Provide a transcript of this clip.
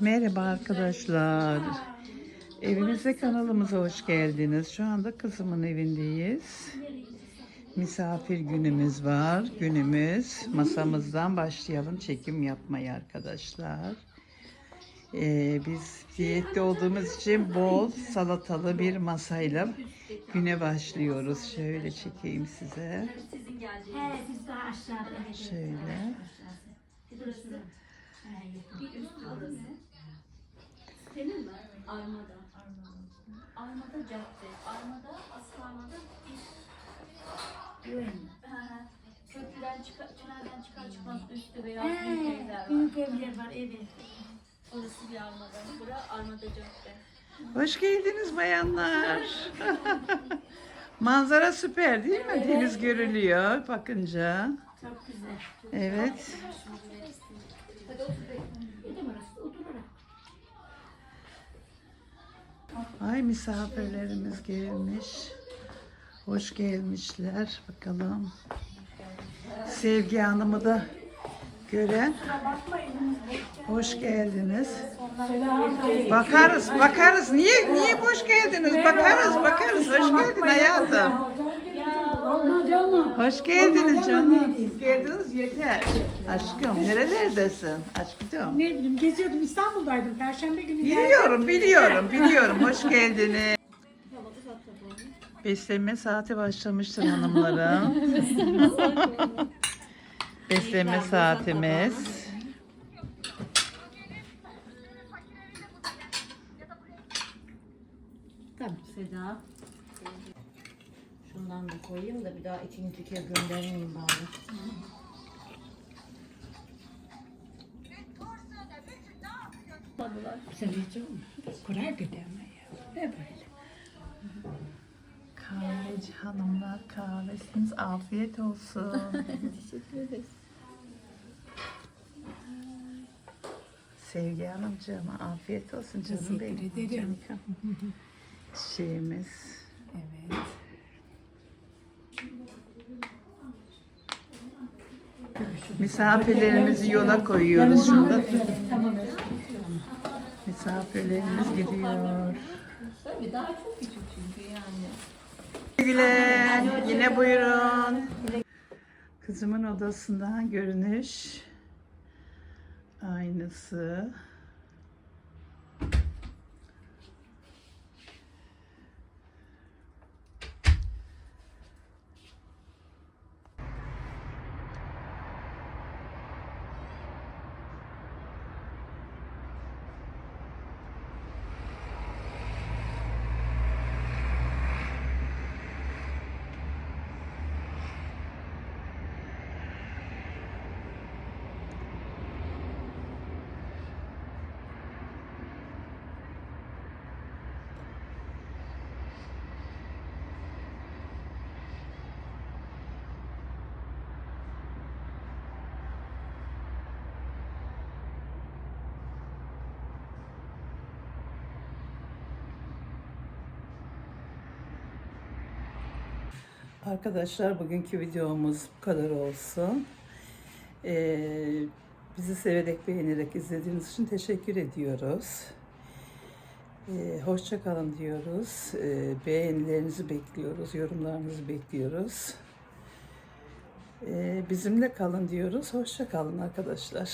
Merhaba arkadaşlar. Evimize kanalımıza hoş geldiniz. Şu anda kızımın evindeyiz. Misafir günümüz var. Günümüz masamızdan başlayalım çekim yapmaya arkadaşlar. Ee, biz diyette olduğumuz için bol salatalı bir masayla güne başlıyoruz. Şöyle çekeyim size. Evet. Şöyle. Armada. Armada cadde. Armada, Aslanada bir hı. köprüden çıkar, tünelden çıkar çıkmaz üstü beyaz büyük evler var. büyük evler var evet. Orası bir Armada. Bura Armada cadde. Hoş geldiniz bayanlar. Manzara süper değil mi? Deniz görülüyor bakınca. Çok güzel. Evet. Orası Ay misafirlerimiz gelmiş. Hoş gelmişler. Bakalım. Sevgi Hanım'ı da gören. Hoş geldiniz. Bakarız, bakarız. Niye, niye hoş geldiniz? Bakarız, bakarız. Hoş geldin hayatım. Hoş geldiniz canım. Geldiniz yeter. Aşkım nerelerdesin? Aşkım. Ne bileyim geziyordum İstanbul'daydım Perşembe günü. Biliyorum, biliyorum, biliyorum. Hoş geldiniz. Beslenme saati başlamıştır hanımlarım. Beslenme saatimiz. Tabii. Seda. Şundan da koyayım da bir daha ikinci kez göndermeyeyim bari. Olma. Kurar ama ya. Ne böyle? Kahveci hanımlar kahvesiniz afiyet olsun. Teşekkür ederiz. Sevgi Hanımcığıma afiyet olsun canım Teşekkür benim. ederim. Canım. Şeyimiz. Evet. Misafirlerimizi yola koyuyoruz şurada. Misafirlerimiz gidiyor. Tabii daha çok küçük çünkü yani. Güle yine buyurun. Kızımın odasından görünüş aynısı. Arkadaşlar bugünkü videomuz bu kadar olsun. Ee, bizi severek beğenerek izlediğiniz için teşekkür ediyoruz. Ee, hoşça kalın diyoruz. Ee, beğenilerinizi bekliyoruz, yorumlarınızı bekliyoruz. Ee, bizimle kalın diyoruz. Hoşça kalın arkadaşlar.